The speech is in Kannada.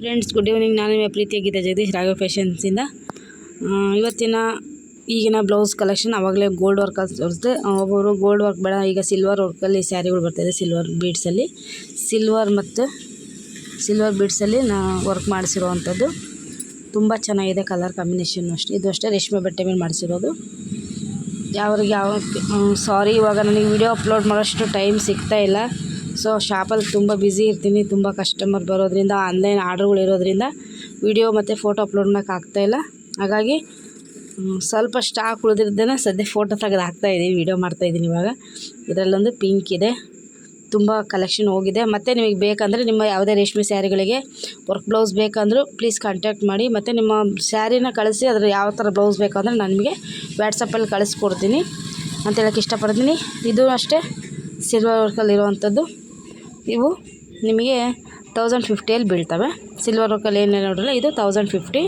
ಫ್ರೆಂಡ್ಸ್ ಗುಡ್ ಈವ್ನಿಂಗ್ ನಾನು ನಿಮ್ಮ ಪ್ರೀತಿಯ ಗೀತಾ ಜಗದೀಶ್ ರಾಘವ ಫ್ಯಾಷನ್ಸಿಂದ ಇವತ್ತಿನ ಈಗಿನ ಬ್ಲೌಸ್ ಕಲೆಕ್ಷನ್ ಆವಾಗಲೇ ಗೋಲ್ಡ್ ವರ್ಕ್ ತೋರಿಸಿದೆ. ಒಬ್ಬೊಬ್ಬರು ಗೋಲ್ಡ್ ವರ್ಕ್ ಬೇಡ, ಈಗ ಸಿಲ್ವರ್ ವರ್ಕಲ್ಲಿ ಸ್ಯಾರಿಗಳು ಬರ್ತಾಯಿದೆ ಸಿಲ್ವರ್ ಬೀಡ್ಸಲ್ಲಿ ಸಿಲ್ವರ್ ಮತ್ತು ಸಿಲ್ವರ್ ಬೀಡ್ಸಲ್ಲಿ ನಾ ವರ್ಕ್ ಮಾಡಿಸಿರುವಂಥದ್ದು. ತುಂಬ ಚೆನ್ನಾಗಿದೆ ಕಲರ್ ಕಾಂಬಿನೇಷನ್ ಅಷ್ಟೇ. ಇದು ಅಷ್ಟೇ ರೇಷ್ಮೆ ಬಟ್ಟೆ ಮೇಲೆ ಮಾಡಿಸಿರೋದು. ಯಾವ್ರಿಗೆ ಯಾವ ಸಾರಿ ಇವಾಗ ನನಗೆ ವಿಡಿಯೋ ಅಪ್ಲೋಡ್ ಮಾಡೋಷ್ಟು ಟೈಮ್ ಸಿಗ್ತಾ ಇಲ್ಲ. ಸೊ ಶಾಪಲ್ಲಿ ತುಂಬ ಬ್ಯುಸಿ ಇರ್ತೀನಿ, ತುಂಬ ಕಸ್ಟಮರ್ ಬರೋದ್ರಿಂದ ಆನ್ಲೈನ್ ಆರ್ಡ್ರ್ಗಳು ಇರೋದ್ರಿಂದ ವಿಡಿಯೋ ಮತ್ತು ಫೋಟೋ ಅಪ್ಲೋಡ್ ಮಾಡೋಕೆ ಆಗ್ತಾಯಿಲ್ಲ ಹಾಗಾಗಿ ಸ್ವಲ್ಪ ಸ್ಟಾಕ್ ಉಳಿದಿರ್ದೇ ಸದ್ಯ ಫೋಟೋ ತೆಗೆದು ಹಾಕ್ತಾಯಿದ್ದೀನಿ ವೀಡಿಯೋ ಮಾಡ್ತಾಯಿದ್ದೀನಿ ಇವಾಗ. ಇದರಲ್ಲೊಂದು ಪಿಂಕ್ ಇದೆ, ತುಂಬ ಕಲೆಕ್ಷನ್ ಹೋಗಿದೆ. ಮತ್ತು ನಿಮಗೆ ಬೇಕಂದರೆ ನಿಮ್ಮ ಯಾವುದೇ ರೇಷ್ಮೆ ಸ್ಯಾರಿಗಳಿಗೆ ವರ್ಕ್ ಬ್ಲೌಸ್ ಬೇಕಂದರೂ ಪ್ಲೀಸ್ ಕಾಂಟ್ಯಾಕ್ಟ್ ಮಾಡಿ. ಮತ್ತು ನಿಮ್ಮ ಸ್ಯಾರಿನ ಕಳಿಸಿ, ಅದರ ಯಾವ ಥರ ಬ್ಲೌಸ್ ಬೇಕಂದ್ರೆ ನಾನು ನಿಮಗೆ ವ್ಯಾಟ್ಸಪ್ಪಲ್ಲಿ ಕಳಿಸ್ಕೊಡ್ತೀನಿ. ಅಂತ ಹೇಳೋಕ್ಕೆ ಇಷ್ಟಪಡ್ತೀನಿ. ಇದು ಅಷ್ಟೇ ಸಿಲ್ವರ್ ವರ್ಕಲ್ಲಿರುವಂಥದ್ದು ಇವು ನಿಮಗೆ ತೌಸಂಡ್ ಫಿಫ್ಟಿಯಲ್ಲಿ ಬೀಳ್ತವೆ. ಸಿಲ್ವರ್ ವರ್ಕಲ್ಲಿ ಏನೇನು ನೋಡ್ರಲ್ಲ ಇದು ತೌಸಂಡ್ ಫಿಫ್ಟಿ